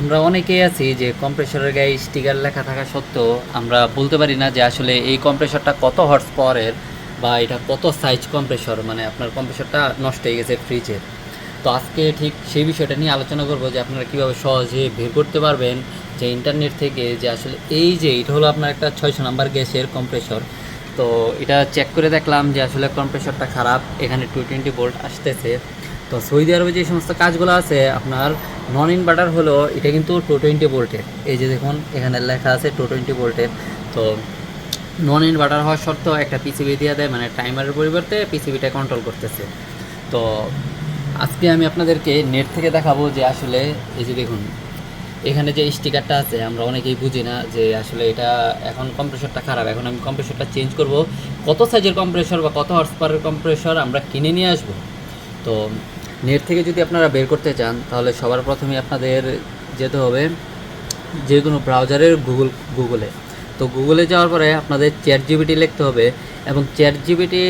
আমরা অনেকেই আছি যে কম্প্রেসরের গায়ে স্টিকার লেখা থাকা সত্ত্বেও আমরা বলতে পারি না যে আসলে এই কম্প্রেসরটা কত হর্স পাওয়ারের বা এটা কত সাইজ কম্প্রেসর মানে আপনার কম্প্রেসরটা নষ্ট হয়ে গেছে ফ্রিজের তো আজকে ঠিক সেই বিষয়টা নিয়ে আলোচনা করব যে আপনারা কীভাবে সহজে বের করতে পারবেন যে ইন্টারনেট থেকে যে আসলে এই যে এটা হলো আপনার একটা ছয়শো নাম্বার গ্যাসের কম্প্রেসর তো এটা চেক করে দেখলাম যে আসলে কম্প্রেসরটা খারাপ, এখানে টু টোয়েন্টি ভোল্ট আসতেছে। তো সৌদি আরবে যে সমস্ত কাজগুলো আছে, আপনার নন ইনভার্টার হলো, এটা কিন্তু টু টোয়েন্টি ভোল্টের এই যে দেখুন, এখানে লেখা আছে টু টোয়েন্টি ভোল্টের তো নন ইনভার্টার হওয়ার সত্ত্বেও একটা পিসিবি দিয়ে দেয় মানে টাইমারের পরিবর্তে পিসিবিটা কন্ট্রোল করতেছে। তো আজকে আমি আপনাদেরকে নেট থেকে দেখাবো যে আসলে, এই যে দেখুন, এখানে যে স্টিকারটা আছে, আমরা অনেকেই বুঝি না যে আসলে এটা এখন কম্প্রেসরটা খারাপ। এখন আমি কম্প্রেসরটা চেঞ্জ করব। কত সাইজের কম্প্রেসর বা কত হর্স পাওয়ারের কম্প্রেসর আমরা কিনে নিয়ে আসব? তো নেট থেকে যদি আপনারা বের করতে চান, তাহলে সবার প্রথমে আপনাদের যেতে হবে যে কোনো ব্রাউজারের গুগল, গুগলে। তো গুগলে যাওয়ার পরে আপনাদের চ্যাট জিবিটি লিখতে হবে এবং চ্যাট জিবিটি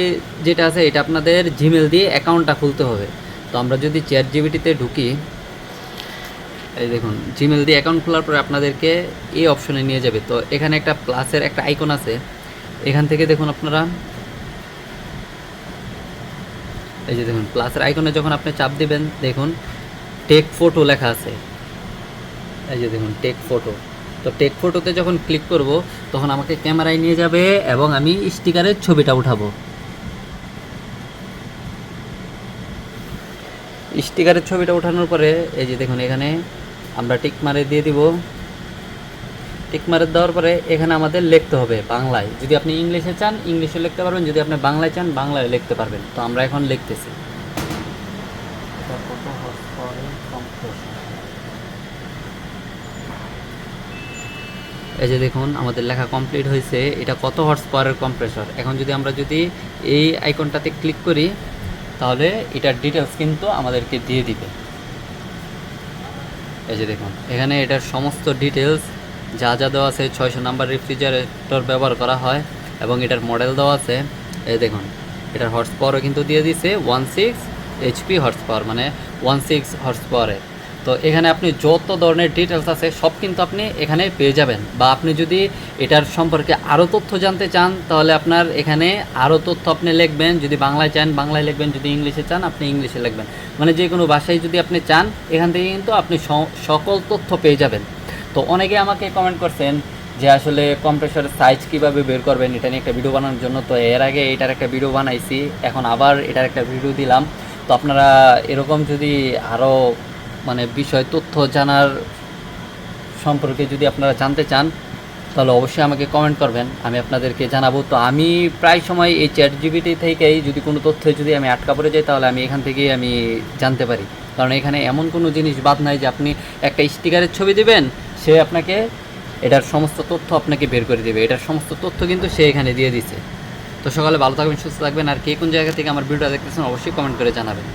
যেটা আছে, এটা আপনাদের জিমেল দিয়ে অ্যাকাউন্টটা খুলতে হবে। তো আমরা যদি চ্যাট জিবিটিতে ঢুকি, এই দেখুন জিমেল দিয়ে অ্যাকাউন্ট খোলার পরে আপনাদেরকে এই অপশনে নিয়ে যাবে। তো এখানে একটা প্লাসের একটা আইকন আছে। এখান থেকে দেখুন আপনারা এই যে দেখুন প্লাসের আইকনে যখন আপনি চাপ দিবেন, দেখুন টেক ফটো লেখা আছে। এই যে দেখুন টেক ফটো তো টেক ফটোতে যখন ক্লিক করব, তখন আমাকে ক্যামেরায় নিয়ে যাবে এবং আমি স্টিকারের ছবিটা উঠাবো। স্টিকারের ছবিটা ওঠানোর পরে, এই যে দেখুন, এখানে আমরা টিক মারে দিয়ে দিব। টিক মারে দেওয়ার পরে এখানে আমাদের লিখতে হবে বাংলায়। যদি আপনি ইংলিশে চান ইংলিশে লিখতে পারবেন। যদি আপনি বাংলায় চান বাংলায় লিখতে পারবেন। তো আমরা এখন লিখতেছি। এই যে দেখুন আমাদের লেখা কমপ্লিট হয়েছে। এটা কত হর্স পাওয়ারের কম্প্রেসর? এখন যদি আমরা যদি এই আইকনটাতে ক্লিক করি তাহলে এটার ডিটেলস কিন্তু আমাদেরকে দিয়ে দিবে। এই যে দেখুন এখানে এটার সমস্ত ডিটেলস যা যা দেওয়া আছে, ছয়শো নাম্বার রেফ্রিজারেটর ব্যবহার করা হয় এবং এটার মডেল দেওয়া আছে। এই দেখুন, এটার হর্স পাওয়ারও কিন্তু দিয়ে দিছে one six HP horse power মানে ওয়ান সিক্স হর্স পাওয়ারের তো এখানে আপনি যত ধরনের ডিটেলস আছে, সব কিন্তু আপনি এখানে পেয়ে যাবেন। বা আপনি যদি এটার সম্পর্কে আরও তথ্য জানতে চান, তাহলে আপনার এখানে আরও তথ্য আপনি লিখবেন। যদি বাংলায় চান, বাংলায় লিখবেন। যদি ইংলিশে চান, আপনি ইংলিশে লিখবেন। মানে যে কোনো ভাষায় যদি আপনি চান, এখান থেকে কিন্তু আপনি সকল তথ্য পেয়ে যাবেন। তো অনেকে আমাকে কমেন্ট করছেন যে আসলে কম্প্রেসরের সাইজ কীভাবে বের করবেন, এটা নিয়ে একটা ভিডিও বানানোর জন্য। তো এর আগে এটার একটা ভিডিও বানাইছি, এখন আবার এটার একটা ভিডিও দিলাম। তো আপনারা এরকম যদি আরও মানে বিষয়, তথ্য জানার সম্পর্কে যদি আপনারা জানতে চান, তাহলে অবশ্যই আমাকে কমেন্ট করবেন, আমি আপনাদেরকে জানাব। তো আমি প্রায় সময় এই চ্যাট জিবিটি থেকেই যদি কোনো তথ্য যদি আমি আটকা পড়ে যাই, তাহলে আমি এখান থেকেই আমি জানতে পারি। কারণ এখানে এমন কোনো জিনিস বাদ নাই যে আপনি একটা স্টিকারের ছবি দিবেন সে আপনাকে এটার সমস্ত তথ্য আপনাকে বের করে দেবে। এটার সমস্ত তথ্য কিন্তু সে এখানে দিয়ে দিছে। তো সকালে ভালো থাকবেন, সুস্থ থাকবেন, আর কে কোন জায়গা থেকে আমার ভিডিওটা দেখতেছেন অবশ্যই কমেন্ট করে জানাবেন।